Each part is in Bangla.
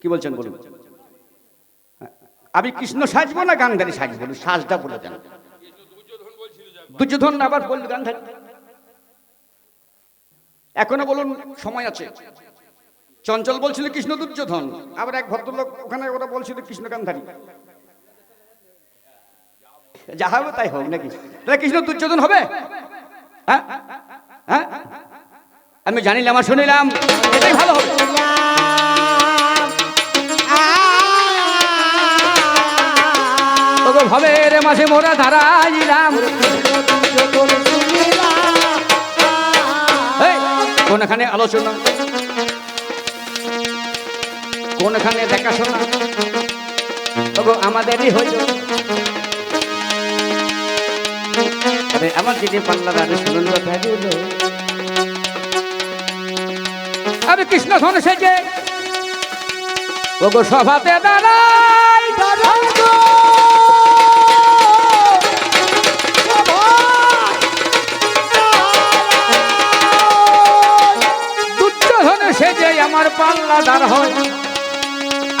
কি বলছেন বলুন। আমি কৃষ্ণ সাজবো না গান্ধারী সাজবো? সাজটা বলে দেন। দুর্যোধন আবার বলল, গান্ধারী, এখনও বলুন, সময় আছে। চঞ্চল বলছিল, কৃষ্ণ দুর্যোধন। আবার এক ভদ্রলোক ওখানে ওরা বলছিল, কৃষ্ণ গান্ধারী। যা হবে তাই হোক নাকি? তাহলে কৃষ্ণ দুর্যোধন হবে? হ্যাঁ? হ্যাঁ? আমি জানিলাম আর শুনিলাম। এটাই ভালো হবে। ভবের মাঝে মোরা ধারাইলাম কোনখানে আলোচনা? কোনখানে দেখাশোনা? ওগো, আমাদেরই হইল। আরে, আমার দিদি পাল্লা আমি কৃষ্ণ ধন সেজে ওগো, সভাতে দাঁড়াই। আমার পাল্লা দাঁড় হয়।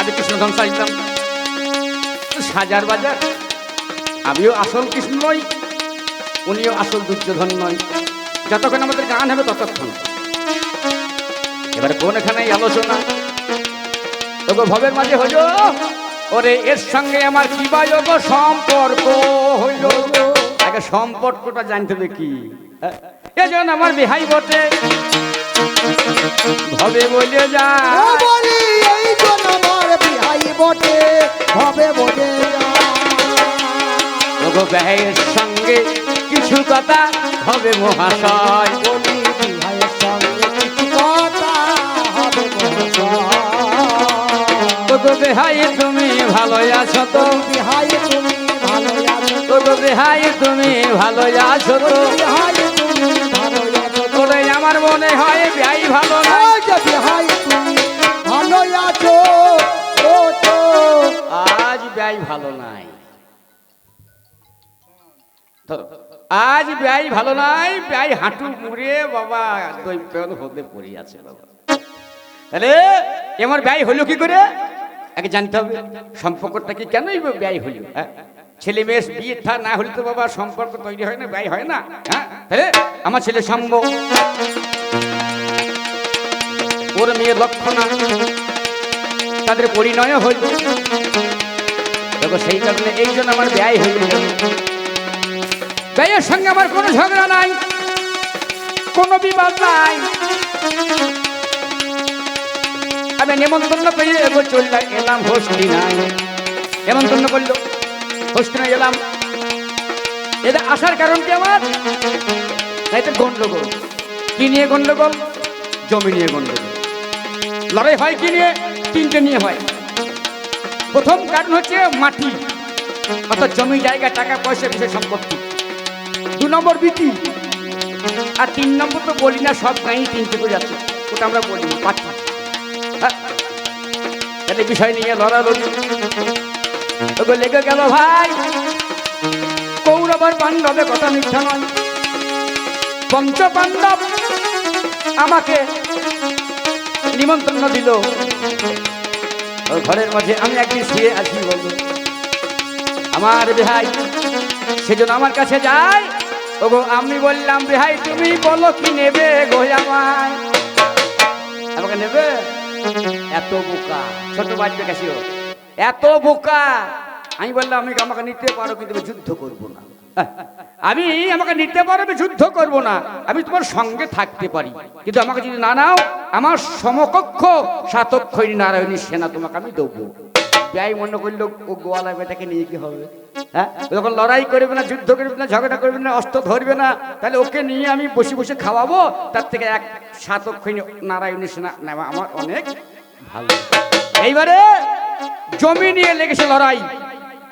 আমি কৃষ্ণধন সাজলাম সাজার বাজার। আমিও আসল কৃষ্ণ নই, উনিও আসল দুর্যোধন নয় যতক্ষণ আমাদের গান হবে ততক্ষণ। এবার কোনখানে এই আলোচনা? ওগো ভবের মাঝে হইল, ওরে এর সঙ্গে আমার কি বা সম্পর্ক হইল? সম্পর্কটা জানতে হবে কি? এজন আমার বিহাই বটে। ভবে বলে যা। বলি এই জন আমার বিহাই বটে হবে বটে ওগো ব্যয়ের সঙ্গে কিছু কথা হবে মহাশয়। বলি বিহাইয়ের সঙ্গে কিছু কথা হবে ওগো বেহাই তুমি ভালো আছো তো? বিহাই তুমি ভালো আছো। ওগো বেহাই তুমি ভালো আছো তো? বিহাই আমার মনে হয় বেহাই ভালো না? ওই যে তুমি ভালো আছো ও তো আজ ব্যয় ভালো নাই। ধরো, আজ ব্যয় ভালো নাই ব্যয় হাঁটু মুড়ে বাবা দই পেন হতে বাবা। তাহলে এমন ব্যয় হলো কি করে? আগে জানতে হবে সম্পর্কটা কি কেনই ব্যয় হলো হ্যাঁ? ছেলে মেয়ে বিয়ে থা না হলে তো বাবা সম্পর্ক তৈরি হয় না, ব্যয় হয় না হ্যাঁ? তাহলে আমার ছেলে সম্ভ ওর মেয়ে লক্ষণা তাদের পরিণয় হইল দেখো, সেই কারণে এই জন্য আমার ব্যয় হয়ে ব্যয়ের সঙ্গে আমার কোনো ঝগড়া নাই, কোনো বিবাদ নাই। আমি নেমন্তন্ন এগো চললাম এলাম হোস্টি নাই। নেমন্তন্ন করল। হোস্টি নাই এলাম এদের আসার কারণ কি আমার? তো গন্ডগোল। কি নিয়ে গন্ডগোল? জমি নিয়ে গন্ডগোল। লড়াই হয় কি নিয়ে? তিনটে নিয়ে হয়। প্রথম কারণ হচ্ছে মাটি, অর্থাৎ জমি, জায়গা, টাকা, পয়সা, বিষয় সম্পত্তি। দু নম্বর বিটি আর তিন নম্বর তো বলি না, সব গাঁই তিনটে করে যাচ্ছে। ওটা আমরা বলি পাঠি হ্যাঁ? বিষয় নিয়ে লড়ালড়ি। লেগে গেল ভাই। কথা মিথ্যা নয়। পঞ্চ পাণ্ডব আমাকে নিমন্ত্রণ দিল। ঘরের মাঝে আমি একদিন শুয়ে আছি বলব আমার ভাই সেজন্য আমার কাছে যায় ওগো, আমি বললাম ভাই তুমি বলো কি নেবে গো আমাকে নেবে? এত বোকা, ছোট বাজবে কাছে এত বোকা। আমি বললাম, আমি আমাকে নিতে পারো, কিন্তু আমি যুদ্ধ করব না। আমি আমাকে নিতে পারো, আমি যুদ্ধ করব না। আমি তোমার সঙ্গে থাকতে পারি। কিন্তু আমাকে যদি না নাও, আমার সমকক্ষ সাতক্ষণী নারায়ণী সেনা তোমাকে আমি দেবো। ব্যয় মনে করল, ও গোয়ালা বেটাকে নিয়ে কি হবে? হ্যাঁ? যখন লড়াই করবে না, যুদ্ধ করবে না, ঝগড়া করবে না, অস্ত্র ধরবে না, তাহলে ওকে নিয়ে আমি বসে বসে খাওয়াবো। তার থেকে এক সাতক্ষণী নারায়ণী সেনা নেওয়া আমার অনেক ভালো। এইবারে জমি নিয়ে লেগেছে লড়াই।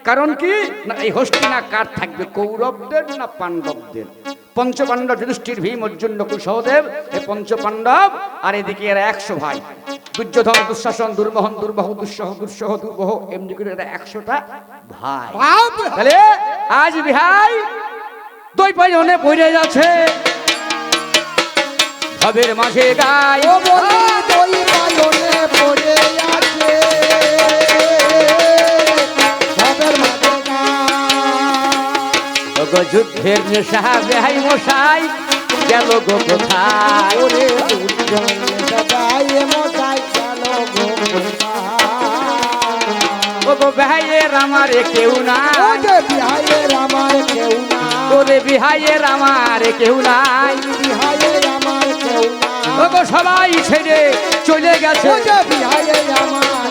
কারণ কি? না এই হস্তিনা কার থাকবে? কৌরবদের না পাণ্ডবদের? পঞ্চপাণ্ডব যুধিষ্ঠির ভীম অর্জুন নকুল সহদেব এই পঞ্চপাণ্ডব আর এদিকে এরা একশো ভাই। দুর্যোধন দুঃশাসন দুর্মোহন দুর্বহ দুঃসহ দুঃসহ দুর্বহ এমনি করে এরা একশোটা ভাই। তাহলে আজ বিহাই দুই অনেক বইরে যাচ্ছে। ভবের মাঝে গায় যুদ্ধের নেশা বেহাই মশাই গেল গো কোথায়? ওরে মশাই গেল গো বেহাইয়ের আমারে কেউ ওরে বিহাইয়ের আমার কেউ না ওরে বিহাইয়ের আমারে কেউ নাই। বিহাইয়ের আমার কেউ না ওগো সবাই ছেড়ে চলে গেছে। ওরে বিহাইয়ের আমার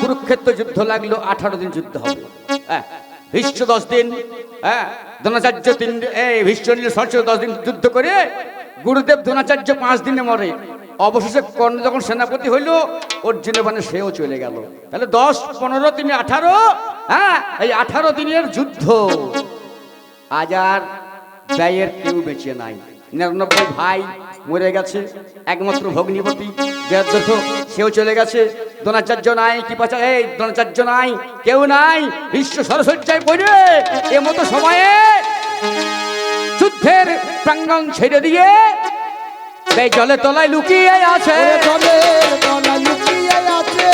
কুরুক্ষেত্র যুদ্ধ লাগল আঠারো দিন যুদ্ধ হবে। হ্যাঁ ভীষ্ম দশ দিন হ্যাঁ দ্রোণাচার্য তিন এই ভীষ্ম দশ দিন যুদ্ধ করে গুরুদেব দ্রোণাচার্য পাঁচ দিনে মরে। অবশেষে কর্ণ যখন সেনাপতি হইল অর্জুন মানে সেও চলে গেল। তাহলে দশ, পনেরো, তিনি আঠারো হ্যাঁ এই আঠারো দিনের যুদ্ধ। আজ আর ব্যয়ের কেউ বেঁচে নাই। নিরানব্বই ভাই মরে গেছে, একমাত্র ভগ্নিপতি। জয়দ্রথ সেও চলে গেছে দ্রোণাচার্য নাই কি পাচা? এই দ্রোণাচার্য নাই কেউ নাই বিশ্ব সরসজ্জায় পড়ে এ মতো সময়ে যুদ্ধের প্রাঙ্গণ ছেড়ে দিয়ে এই জলে তলায় লুকিয়ে আছে। জলের লুকিয়ে আছে।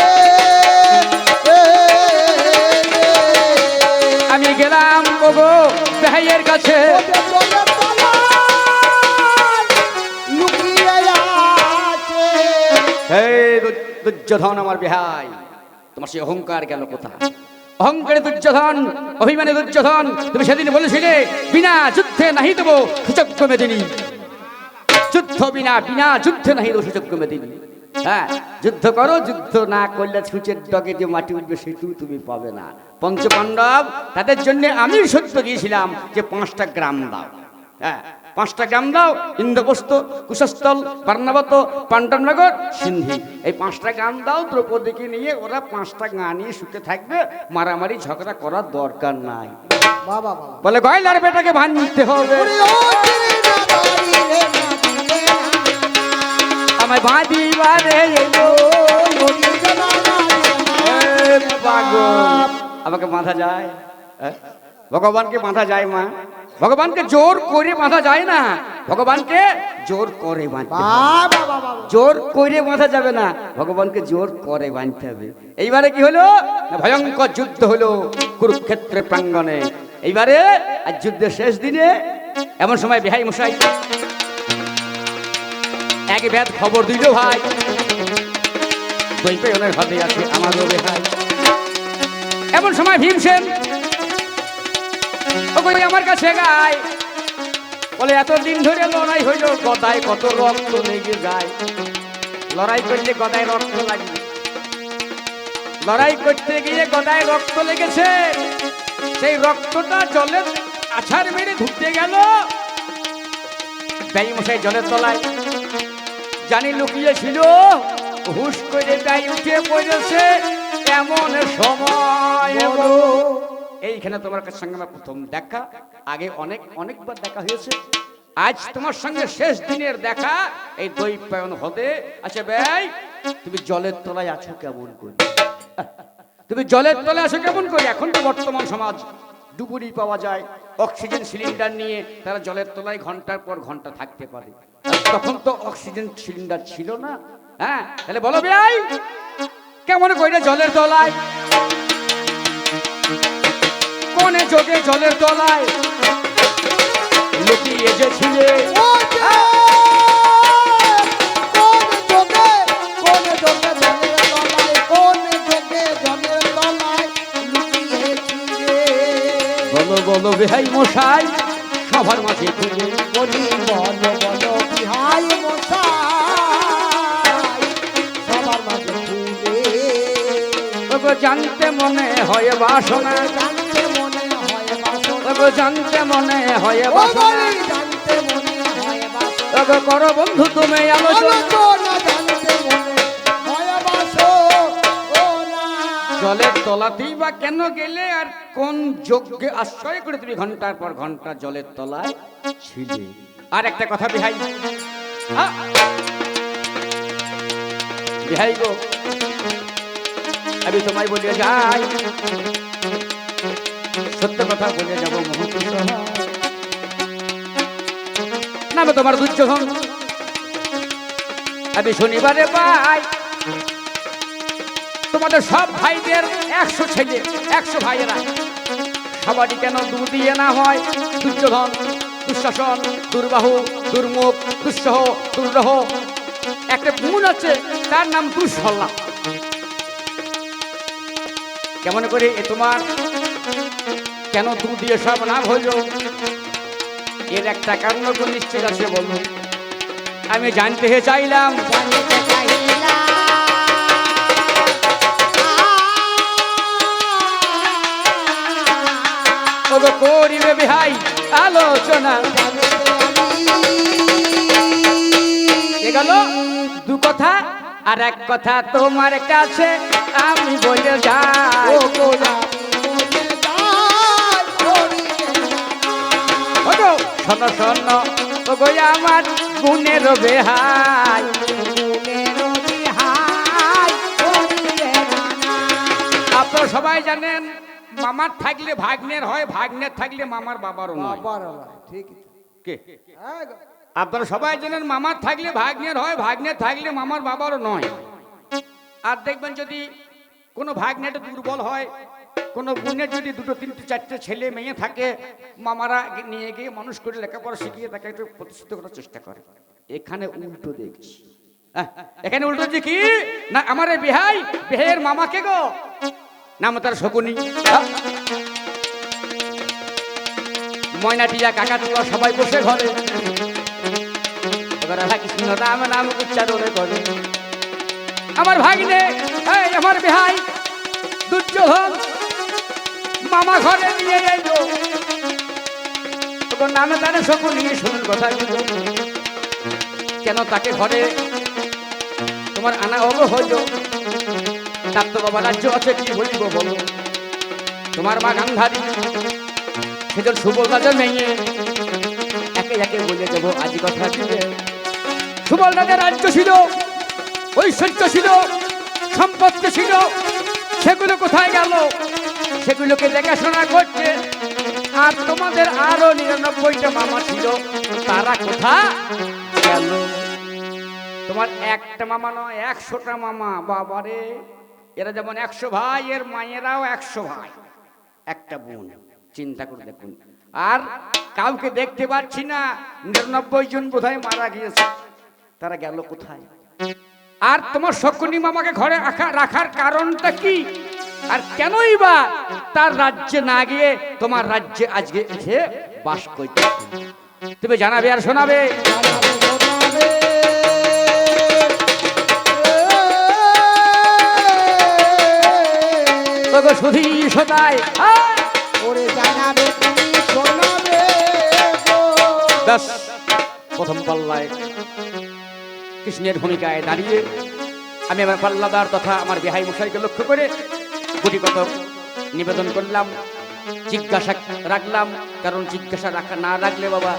আমি গেলাম ওগো ভাইয়ের কাছে। দুর্যোধন আমার বিহাই। তোমার সেই অহংকার গেল কোথায়? অহংকারে দুর্যোধন, অভিমানে দুর্যোধন, তুমি সেদিন বলেছিলে, বিনা যুদ্ধে নাহি দেবো সুযোগ্য মেদিনী। যুদ্ধ বিনা বিনা যুদ্ধে নাহি দেবো সুযোগ্য মেদিনী। হ্যাঁ যুদ্ধ করো, যুদ্ধ না করলে ছুঁচের ডগে যে মাটি উঠবে সেটু তুমি পাবে না। পঞ্চ পাণ্ডব তাদের জন্য আমি সত্য দিয়েছিলাম যে পাঁচটা গ্রাম দাও। হ্যাঁ পাঁচটা গ্রাম দাও ইন্দ্রপ্রস্থ কুশস্থল পার্নাবত পাণ্ডবনগর সিন্ধি। এই পাঁচটা গ্রাম দাও দ্রৌপদীকে নিয়ে ওরা পাঁচটা গা নিয়ে সুখে থাকবে মারামারি ঝগড়া করার দরকার নাই। বলে গয়লার বেটাকে ভান নিতে হবে আমায় বাঁধিবারে আমাকে বাঁধা যায় হ্যাঁ? ভগবানকে বাঁধা যায় মা। ভগবানকে জোর করে বাঁধা যায় না। ভগবানকে জোর করে বাঁধতে জোর করে বাঁধা যাবে না। ভগবানকে জোর করে বাঁধতে হবে। এইবারে কি হলো? ভয়ঙ্কর যুদ্ধ হলো কুরুক্ষেত্রের প্রাঙ্গণে। এইবারে আর যুদ্ধের শেষ দিনে এমন সময় বেহাই মশাই এক ব্যাধ খবর দিল ভাই। দৈপয়নের হাতে আছে আমারও বেহাই। এমন সময় ভীমসেন ও কই আমার কাছে গায় বলে, এতদিন ধরে লড়াই হইল, গদায় কত রক্ত লেগে যায়। লড়াই করলে গদায় রক্ত লাগে লড়াই করতে গিয়ে গদায় রক্ত লেগেছে। সেই রক্তটা জলে আছাড় মেরে ঢুকতে গেল। ব্যয় মশাই জলের তলায় জানি লুকিয়ে ছিল হুশ করে তাই উঠে পড়েছে। এমন সময় এইখানে তোমার কাছে সঙ্গে আমার প্রথম দেখা। আগে অনেক, অনেকবার দেখা হয়েছে। আজ তোমার সঙ্গে শেষ দিনের দেখা, এই দই পায়ন হতে। আচ্ছা ভাই, তুমি জলের তলায় আছো কেমন করে? তুমি জলের তলায় আছো কেমন করে? এখন তো বর্তমান সমাজ, ডুবুরি পাওয়া যায়। অক্সিজেন সিলিন্ডার নিয়ে তারা জলের তলায় ঘণ্টার পর ঘণ্টা থাকতে পারে। তখন তো অক্সিজেন সিলিন্ডার ছিল না। হ্যাঁ তাহলে বলো ভাই, কেমন করে জলের তলায়? কোনে যোগে জলের তলায় লুকিয়ে যে ছিলে ও যে কোন যোগে কোন যোগে জলের তলায় কোন যোগে জলের তলায় লুকিয়েছিলে বলো বলো বেহাই মশাই সবার মাঝে খুঁজে বলি বলো বলো বিহাই মশাই সবার মাঝে তবে জানতে মনে হয় বাসনা জানতে তবে জানতে মনে হয় বাসনা। জানতে মনে হয় বাসনা। তবে করো বন্ধু তুমি আলোচনা জানতে মনে হয় বাসনা। জলের তলাতেই বা কেন গেলে আর কোন যোগ্যে আশ্রয় করে তুমি ঘণ্টার পর ঘণ্টা জলের তলায় ছিলে? আর একটা কথা বিহাই! বিহাই গো আমি তোমায় বলে যাই সত্য কথা বলে যাব নামে তোমার দুর্যোধন। আমি শনিবারে পাই। তোমাদের সব ভাইদের একশো ছেলে, একশো ভাইয়েরা। সবারই কেন দু দিয়ে না হয়? দুর্যোধন, দুঃশাসন, দুর্বাহু দুর্মুখ দুঃসহ দুর্রহ একটা গুণ আছে, তার নাম দুঃসল্লা। কেমন করে এ তোমার কেন তু দিয়ে সব না হইল? এর একটা কারণ তো নিশ্চিত আছে বলুন। আমি জানতে চাইলাম। চাহিলাম। করিবে বিহাই, আলোচনা। গেল দু কথা, আর এক কথা তোমার কাছে আমি বলে যাই। শোন শোন আমার গুণের বেহাই। আপনারা সবাই জানেন মামার থাকলে ভাগ্নের হয় ভাগ্নের থাকলে মামার বাবারও নয়। বাবার ঠিক কে? হ্যাঁ আপনারা সবাই জানেন মামার থাকলে ভাগ্নের হয় ভাগ্নের থাকলে মামার বাবারও নয়। আর দেখবেন যদি কোনো ভাগ্নেটা দুর্বল হয় কোনো বোনের যদি দুটো তিনটে চারটে ছেলে মেয়ে থাকে মামারা নিয়ে গিয়ে মানুষ করে লেখাপড়া শিখিয়ে তাকে একটু প্রতিষ্ঠিত করার চেষ্টা করে। এখানে উল্টো দেখছি। এখানে উল্টো কি? না আমার বিহাই বিহাইয়ের মামাকে গো। নাম তার শকুনি আহ, ময়নাটিয়া কাকাতুয়া সবাই বসে ঘরে। কৃষ্ণ রাম নাম উচ্চারণ করে। আমার ভাগ্নে আমার বিহাই দুর্যোধন মামা ঘরে নিয়ে এলো। তখন নামে তারে সকল নিয়ে শুনুন কথা কেন তাকে ঘরে তোমার আনা অগ হইল? তার তো বাবা রাজ্য আছে, কি বলিব বলো? তোমার মা গান্ধারী, সেজন রাজা মেয়ে। একে একে বলে দেবো আজ কথা সুবল রাজার রাজ্য ছিল, ঐশ্বর্য ছিল, সম্পত্তি ছিল, সেগুলো কোথায় গেল? সেগুলোকে দেখাশোনা করছে। আর তোমাদের আরও নিরানব্বইটা মামা ছিল। তারা কোথা তোমার একটা মামা নয়, একশোটা মামা। বাবারে এরা যেমন একশো ভাই, এর মায়েরাও একশো ভাই। একটা বোন। চিন্তা করে দেখুন। আর কাউকে দেখতে পাচ্ছি না। নিরানব্বই জন বোধহয় মারা গিয়েছে। তারা গেল কোথায়? আর তোমার শকুনি মামাকে ঘরে রাখা রাখার কারণটা কি? আর কেনই বা তার রাজ্যে না গিয়ে তোমার রাজ্যে আজকে এসে বাস করতে তুমি জানাবে আর শোনাবে। তোকে শুধু সদায় ওরে জানাবে তুমি শোনাবে ব্যাস প্রথম পাল্লায় কৃষ্ণের ভূমিকায় দাঁড়িয়ে আমি আমার পাল্লাদার তথা আমার বিহাই মশাইকে লক্ষ্য করে গুটি কত নিবেদন করলাম, জিজ্ঞাসা রাখলাম, কারণ জিজ্ঞাসা রাখা না রাখলে বাবা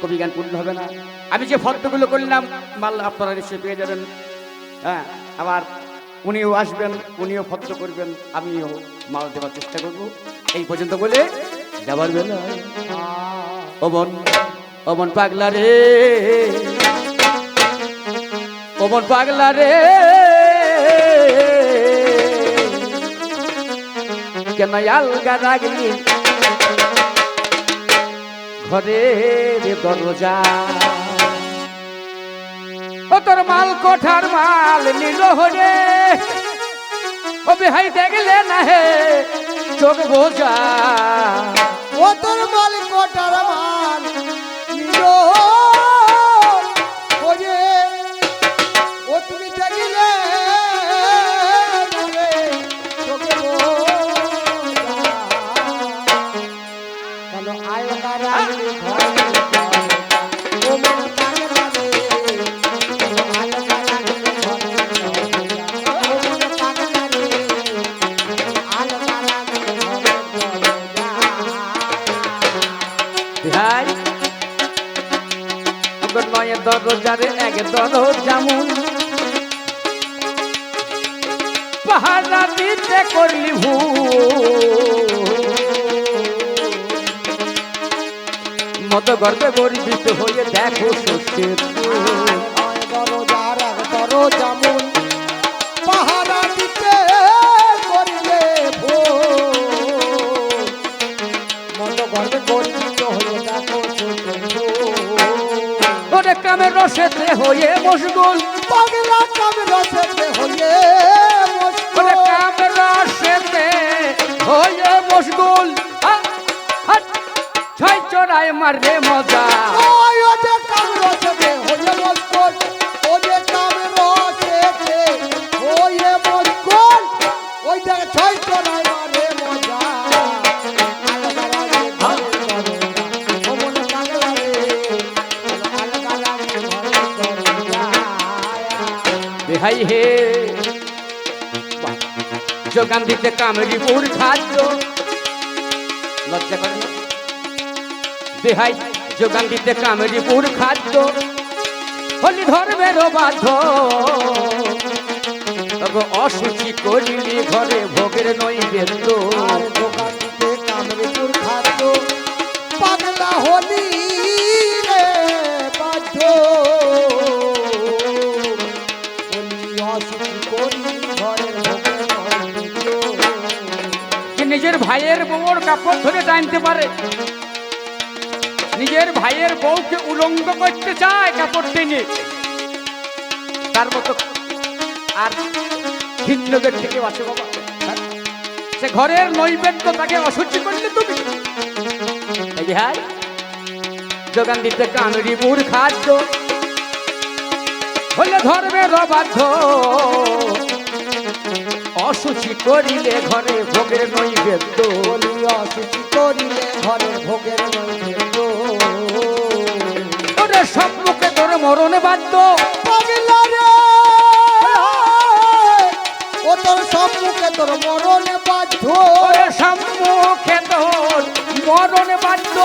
কবি গান পূর্ণ হবে না। আমি যে ফর্দগুলো করলাম, মাল আপনারা নিশ্চয়ই পেয়ে যাবেন। হ্যাঁ আবার উনিও আসবেন, উনিও ফর্দ করবেন, আমিও মাল দেওয়ার চেষ্টা করব। এই পর্যন্ত বলে যাবার বেলা। অমন অমন পাগলা রে অমন পাগলা রে। কেন আলগা রাগলি ঘরে রে দরজা। ও তোর মাল কোঠার মাল নিল হরে। ও বিহাই দেখলে না হে চোখ বোঝা। ও তোর মাল কোটার মাল নিল ওগো নয় দরজারে এক দরজামুন পাহাড়া দিতে করলি মত গর্বে গর্বিত হয়ে দেখো ফুল। দরজার পাহারা রসেতে হয়ে মশগুল। পাগলা কাম রসেতে হয়ে মশগুল। কাম রসেতে হয়ে মশগুল। ছয় চড়াই মারে মজা। বেহাই হে। যোগান দিতে কামড়ি পুর খাদ্য লজ্জা করে না? বেহাই যোগান দিতে কামড়ি পুর খাদ্য হলি ধরবে রো বাধ্য তবে অসুচি করিলি ঘরে ভোগের নৈবেদ্য। আর দোকান দিতে কামড়েপুর খাদ্য পাগলা হলি ভাইয়ের বউর কাপড় ধরে টানতে পারে। নিজের ভাইয়ের বউকে উলঙ্গ করতে চায় কাপড় টেনে। তার মতো আর ভিন্ন কেউ আছে বাবা? সে ঘরের নৈবেদ্য তাকে অসহ্য করলে তুমি। ভাই যোগান দিতে কামড়ি বুড় খাদ্য। হলে ধর্মে বাধ্য অসুচি করিলে ঘরে ভোগের নৈবেদ্য। বলি অসুখী করিলে ঘরের ভোগের নৈবেদ্য ওরে সম্মুখে তোর মরণে বাধ্য। ও তোর সম্মুখে তোর মরণে বাধ্য। সম্মুখে তোর মরণে বাধ্য।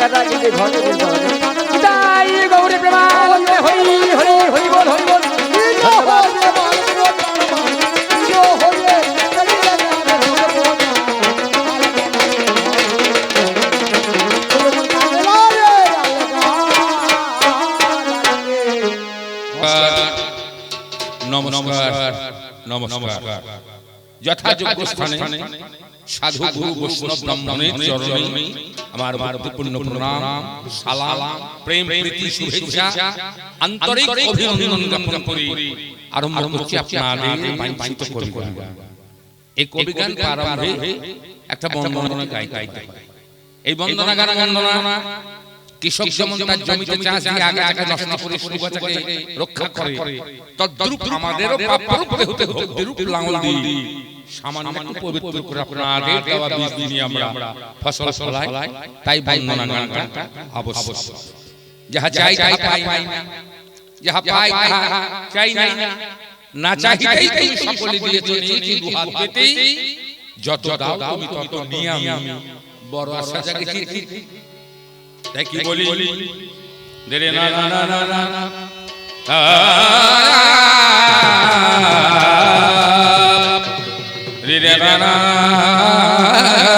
আলগা দাগিলি ঘরের দরজা। গৌরী প্রেমানন্দে হরি হরি হরি বল হরি বল। নমস্কার নমস্কার যথাযোগ্য স্থানে সাধু গুরু বৈষ্ণব ব্রাহ্মণের চরণে আমার ভক্তিপূর্ণ প্রণাম সালাম প্রেম প্রীতি শুভেচ্ছা আন্তরিক অভিনন্দন জ্ঞাপন করি আরম্ভ করছি আপনাদের বাঞ্ছিত কবিগান এই কবিগান প্রারম্ভে একটা বন্দনা গাই গাইতে হয় এই বন্দনা গান বন্দনা কৃষক যেমন তার জমিতে চাষ দিয়ে আগাছাকে নষ্ট করে সুগাছাকে রক্ষা করে তদ্রূপ আমাদেরও পাপরূপে হতে ভক্তিরূপ লাঙল দিয়ে সামান্য পবিত্র করে আপনাদের দেওয়া বীজ দিয়ে আমরা ফসল ফলাই তাই বন্দনা গানটা আবশ্যক যাহা চাই তাই পাই না যাহা পাই তাহা চাই না না চাহিতেই তুমি সকলে দিয়েছ নিয়েছি দুহাত পেতেই যত দাও তুমি তত নিয়ে আমি বড় আশা জাগেছি তাই কি বলি দেরে না না না না না না আ,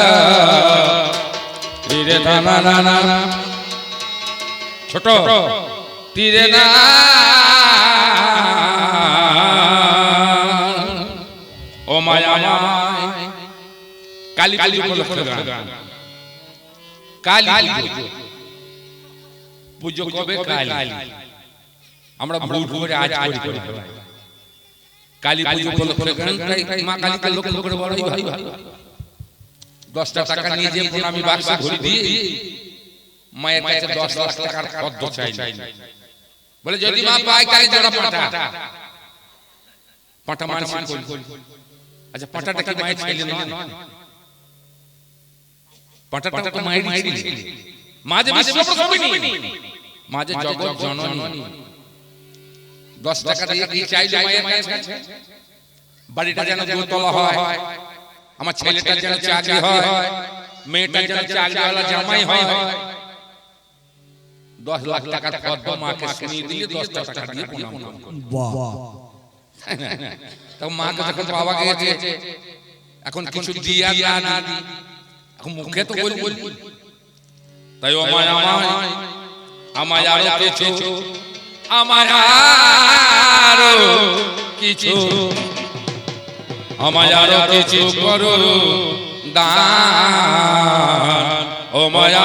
রে রে না না ছোট তীরে না ও মায়া কালী কালী কালী পুজো কবে কালী আমরা ভুল করে আজ করি কালী পুজো উপলক্ষে মা কালীকে লক্ষ্য করে বড়ই ভাই ভালো দশটা টাকা নিয়ে যে প্রণামী বাক্সে ভরি দিয়ে মায়ের কাছে দশ লাখ টাকার পদ্ম চাই। বলে যদি মা পায় তাই জোড়া পাটা। পাটা আচ্ছা পাটাটা কি মায়ের ছেলে নয়? পাটাটা তো মায়ের ছেলে মাঝে মাঝে জগৎ জননী। দশ টাকা দিয়ে চাইলে মায়ের কাছে? বাড়িটা যেন দোতলা হয়। আমার ছেলেটা যেন চাকরি হয়। মেয়েটা যেন চাকরিওয়ালা জামাই হয়। দশ লাখ টাকার পদ্ম মাকে শুনিয়ে দিলে দশটা টাকা দিয়ে প্রণাম। তখন মাকে যখন পাওয়া গেছে এখন কিছু দিয়া না না দি। এখন মুখে তো বলি। বলি। তাই আমায় আমায় আমায় আরও কিছু আমায় আরও কিছু আমার আরও কিছু করো। দান। ও মায়া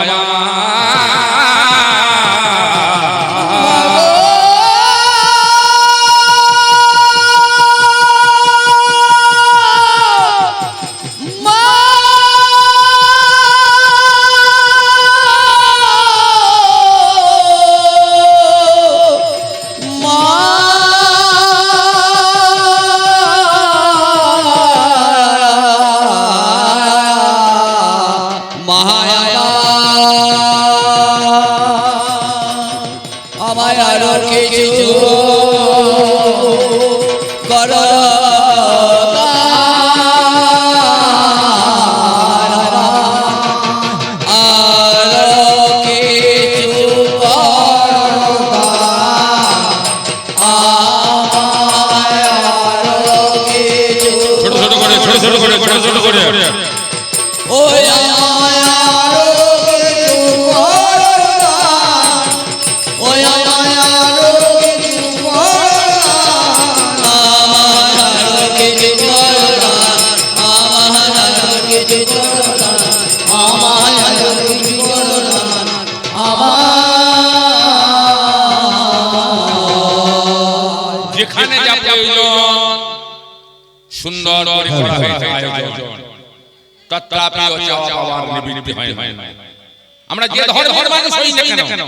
করে করা হয়েছে আয়োজন তত্রাপি চাওয়া পাওয়ার নিবৃত্তি হয় না। আমরা যে ধর্মের মানুষ হই না কেন?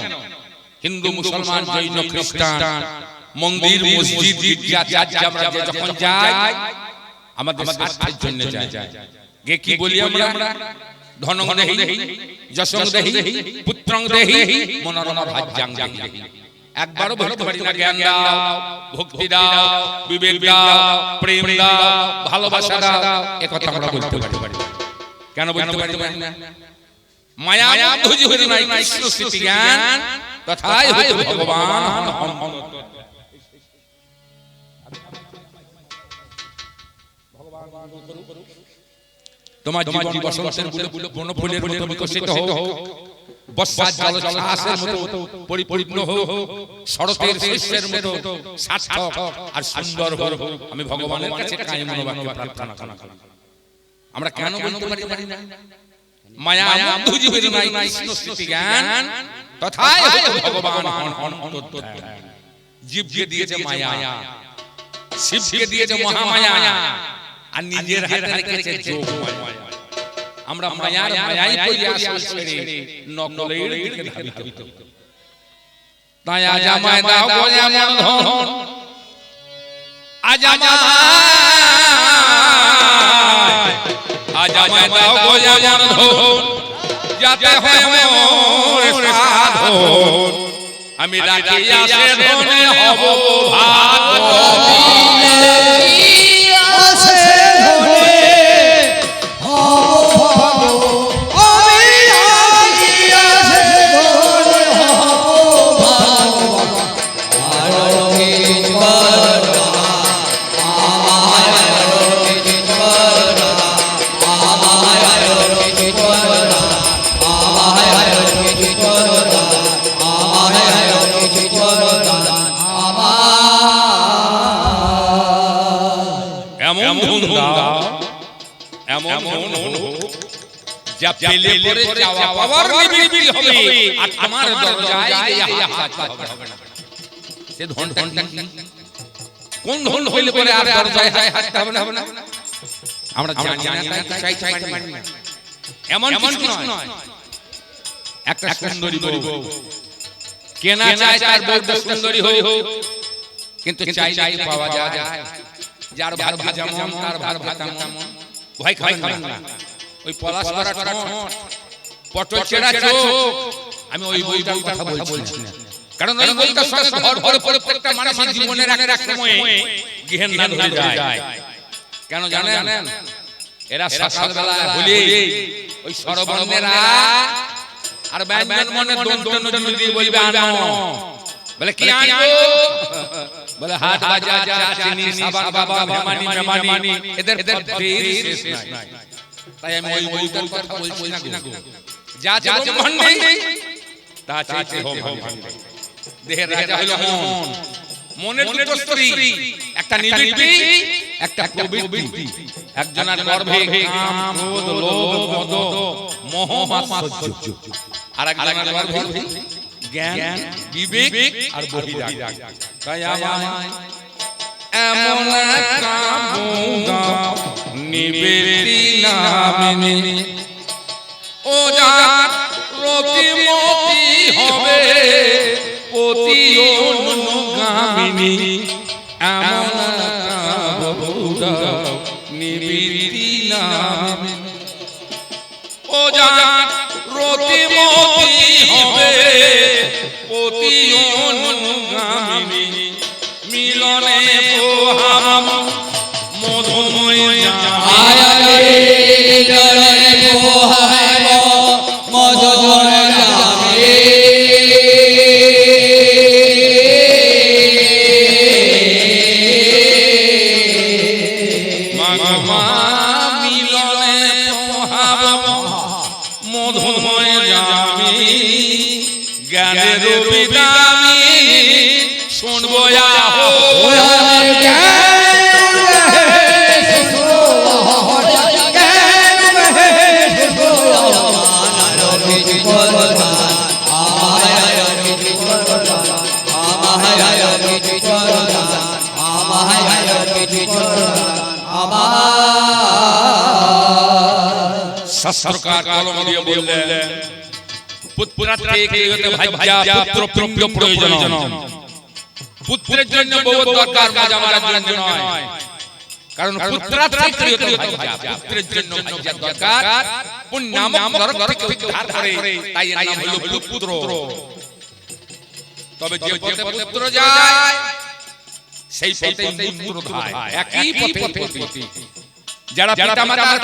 হিন্দু মুসলমান জৈন খ্রিস্টান। মন্দির মসজিদ গির্জা চার্চ আমরা যে যখন যাই আমাদের স্বার্থের জন্য যাই। গে কি বলি আমরা? ধনং দেহি যশং দেহি পুত্রং দেহি মনোরমা ভাজ্যাং দেহি। একবারও বলতে পারি না জ্ঞান দাও ভক্তি দাও বিবেক দাও প্রেম দাও ভালোবাসা দাও একথা আমরা বলতে পারি। কেন বলতে পারি না? মায়া বুঝি হরি নাই কৃষ্ণ স্মৃতি জ্ঞান তথায় হইতে ভগবান। তোমার জীবন বসন্তের বুলে বন ফুলের মতো বিকশিত হোক। বর্ষার জল জলাশয়ের মতো পরিপূর্ণ হোক শরতের শস্যের মতো সার্থক আর সুন্দর হোক আমি ভগবানের কাছে কায় মনোবাক্যে প্রার্থনা করি। আমরা কেন বলতে পারি না? মায়া বন্ধু জীবের নাই কৃষ্ণ স্মৃতি জ্ঞান তথায় ভগবান হন হন অন্তর্ধান। জীবকে দিয়েছে মায়া। শিবকে দিয়েছে মহামায়া। আর নিজের হাতে রেখেছে যোগ মায়া আমরা মায়ার মায়াই পড়িয়া আসল ছেড়ে নকলের দিকে ধাবিত। তাই আজ আমায় দাও গো এমন ধন আজ আমায় আজ আমায় দাও গো এমন ধন যাতে হয় মোর সাধন। আমি রাখিয়া সে ধনে হব ভাগবতী। এমন ধন দাও। এমন ধন যা পেলে পরে চাওয়া পাওয়ার নিবৃত্তি হবে। আর আমার দরজায় গিয়ে হাত পাততে হবে না। সে ধন ধনটা কি? কোন ধন হইলে পরে আর দরজায় হাত পাততে হবে না? হবে না। আমরা জানি না তাই চাই চাই পারি না এমন কিছু নয়। একটা সুন্দরী বউ। কেনা চায় তার বউটা সুন্দরী হই হোক। কিন্তু চাই চাই পাওয়া যায়? যার ভাগ্য যেমন তার ভাগ্য তেমন। ভয় খাবেন না। ওই পলাশ করা ঠোঁট পটল চেরা চোখ। আমি ওই বইটার কথা বলছি না কারণ ওই বইটার সঙ্গে ঘর ঘর প্রত্যেকটা মানুষের জীবনের একটা সময়ে গৃহের নাম হয়ে যায়। কেন জানেন? এরা সকালবেলা হলে ওই সরবর্ণেরা আর ব্যঞ্জন মনে দন্ত নদী দিয়ে বলবে আনো। বলে কি আনব? বলে হাট বাজার চা চিনি সাবান বাবা মেমানি মেমানি এদের এদের শেষ নাই। তাই আমি ওই বইটার কথা বলছি না গো। যা যা ব্রহ্মাণ্ডে তা চাইছে হোম ভাণ্ডে দেহের রাজা হলো মন। মনের দুটো স্ত্রী। একটা নিবৃত্তি একটা প্রবৃত্তি। একজনের গর্ভে কাম ক্রোধ লোভ মদ মোহ মাৎসর্য আর একজনের গর্ভে জ্ঞান বিবেক আর বহিরাগ। তাই আমায় এমন নিবেদি নামে ও যার রতিমতি হবে অতি অনুগামিনী। এমন একটা অতি অনুগামিনী মিলনে পোহাম মধুময় শাস্ত্রকার কলম দিয়ে বললেন পুত্রের জন্য বউ দরকার বাজা মারার জন্য নয়। কারণ পুত্রের জন্য দরকার। তাই নাম হলো পুত্র। তবে যে পথে পুত্র যায় সেই পথে পুত্র ধায় একই পথে যারা পিতা মাতার